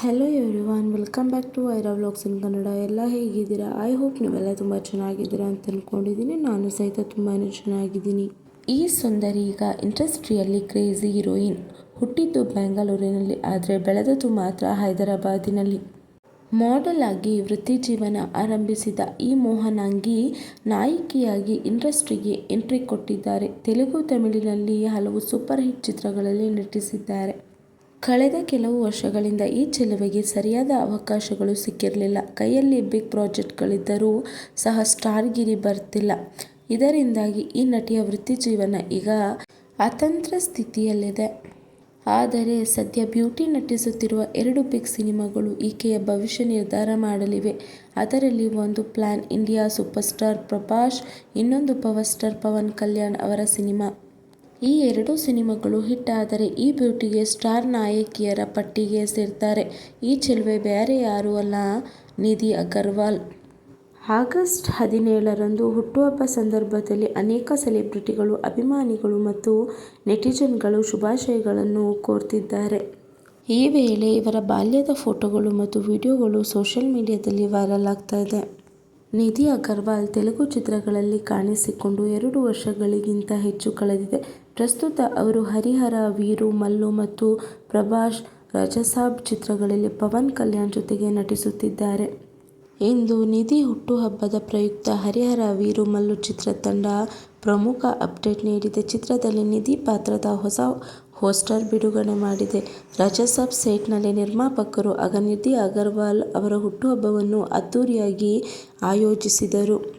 Hello everyone welcome back to Aira vlogs in Kannada ಎಲ್ಲ ಹೇಗಿದ್ದೀರಾ? I hope ನೀವೆಲ್ಲ ತುಂಬ ಚೆನ್ನಾಗಿದ್ದೀರಾ ಅಂತ ಅಂದ್ಕೊಂಡಿದ್ದೀನಿ ನಾನು ಸಹಿತ ತುಂಬಾ ಚೆನ್ನಾಗಿದ್ದೀನಿ. ಈ ಸುಂದರಿ ಈಗ ಇಂಡಸ್ಟ್ರಿಯಲ್ಲಿ ಕ್ರೇಜಿ ಹೀರೋಯಿನ್ ಹುಟ್ಟಿದ್ದು ಬೆಂಗಳೂರಿನಲ್ಲಿ, ಆದರೆ ಬೆಳೆದದ್ದು ಮಾತ್ರ ಹೈದರಾಬಾದಿನಲ್ಲಿ. ಮಾಡೆಲ್ ಆಗಿ ವೃತ್ತಿ ಜೀವನ ಆರಂಭಿಸಿದ ಈ ಮೋಹನಾಂಗಿ ನಾಯಕಿಯಾಗಿ ಇಂಡಸ್ಟ್ರಿಗೆ ಎಂಟ್ರಿ ಕೊಟ್ಟಿದ್ದಾರೆ. ತೆಲುಗು, ತಮಿಳಿನಲ್ಲಿ ಹಲವು ಸೂಪರ್ ಹಿಟ್ ಚಿತ್ರಗಳಲ್ಲಿ ನಟಿಸಿದ್ದಾರೆ. ಕಳೆದ ಕೆಲವು ವರ್ಷಗಳಿಂದ ಈ ಚೆಲುವೆಗೆ ಸರಿಯಾದ ಅವಕಾಶಗಳು ಸಿಕ್ಕಿರಲಿಲ್ಲ. ಕೈಯಲ್ಲಿ ಬಿಗ್ ಪ್ರಾಜೆಕ್ಟ್ಗಳಿದ್ದರೂ ಸಹ ಸ್ಟಾರ್ಗಿರಿ ಬರ್ತಿಲ್ಲ. ಇದರಿಂದಾಗಿ ಈ ನಟಿಯ ವೃತ್ತಿ ಜೀವನ ಈಗ ಅತಂತ್ರ ಸ್ಥಿತಿಯಲ್ಲಿದೆ. ಆದರೆ ಸದ್ಯ ಬ್ಯೂಟಿ ನಟಿಸುತ್ತಿರುವ ಎರಡು ಬಿಗ್ ಸಿನಿಮಾಗಳು ಈಕೆಯ ಭವಿಷ್ಯ ನಿರ್ಧಾರ ಮಾಡಲಿವೆ. ಅದರಲ್ಲಿ ಒಂದು pan India super star Prabhas ಇನ್ನೊಂದು ಪವರ್ ಸ್ಟಾರ್ ಪವನ್ ಕಲ್ಯಾಣ್ ಅವರ ಸಿನಿಮಾ. ಈ ಎರಡೂ ಸಿನಿಮಾಗಳು ಹಿಟ್ ಆದರೆ ಈ ಬ್ಯೂಟಿಗೆ ಸ್ಟಾರ್ ನಾಯಕಿಯರ ಪಟ್ಟಿಗೆ ಸೇರ್ತಾರೆ. ಈ ಚೆಲುವೆ ಬೇರೆ ಯಾರೂ ಅಲ್ಲ, ನಿಧಿ ಅಗರ್ವಾಲ್. ಆಗಸ್ಟ್ ಹದಿನೇಳರಂದು ಹುಟ್ಟುಹಬ್ಬ ಸಂದರ್ಭದಲ್ಲಿ ಅನೇಕ ಸೆಲೆಬ್ರಿಟಿಗಳು, ಅಭಿಮಾನಿಗಳು ಮತ್ತು ನೆಟಿಜನ್ಗಳು ಶುಭಾಶಯಗಳನ್ನು ಕೋರ್ತಿದ್ದಾರೆ. ಈ ವೇಳೆ ಇವರ ಬಾಲ್ಯದ ಫೋಟೋಗಳು ಮತ್ತು ವಿಡಿಯೋಗಳು ಸೋಷಿಯಲ್ ಮೀಡಿಯಾದಲ್ಲಿ ವೈರಲ್ ಆಗ್ತಾ ಇದೆ. ನಿಧಿ ಅಗರ್ವಾಲ್ ತೆಲುಗು ಚಿತ್ರಗಳಲ್ಲಿ ಕಾಣಿಸಿಕೊಂಡು ಎರಡು ವರ್ಷಗಳಿಗಿಂತ ಹೆಚ್ಚು ಕಳೆದಿದೆ. ಪ್ರಸ್ತುತ ಅವರು ಹರಿಹರ, ವೀರು, ಮಲ್ಲು ಮತ್ತು ಪ್ರಭಾಸ್ ರಜಸಾಬ್ ಚಿತ್ರಗಳಲ್ಲಿ ಪವನ್ ಕಲ್ಯಾಣ್ ಜೊತೆಗೆ ನಟಿಸುತ್ತಿದ್ದಾರೆ. ಇಂದು ನಿಧಿ ಹುಟ್ಟುಹಬ್ಬದ ಪ್ರಯುಕ್ತ ಹರಿಹರ, ವೀರು, ಮಲ್ಲು ಚಿತ್ರತಂಡ ಪ್ರಮುಖ ಅಪ್ಡೇಟ್ ನೀಡಿದೆ. ಚಿತ್ರದಲ್ಲಿ ನಿಧಿ ಪಾತ್ರದ ಹೊಸ ಹೋಸ್ಟರ್ ಬಿಡುಗಡೆ ಮಾಡಿದೆ. ರಜಸಾಬ್ ಸೇಟ್ನಲ್ಲಿ ನಿರ್ಮಾಪಕರು ಅಗನಿಧಿ ಅಗರ್ವಾಲ್ ಅವರ ಹುಟ್ಟುಹಬ್ಬವನ್ನು ಅದ್ದೂರಿಯಾಗಿ ಆಯೋಜಿಸಿದರು.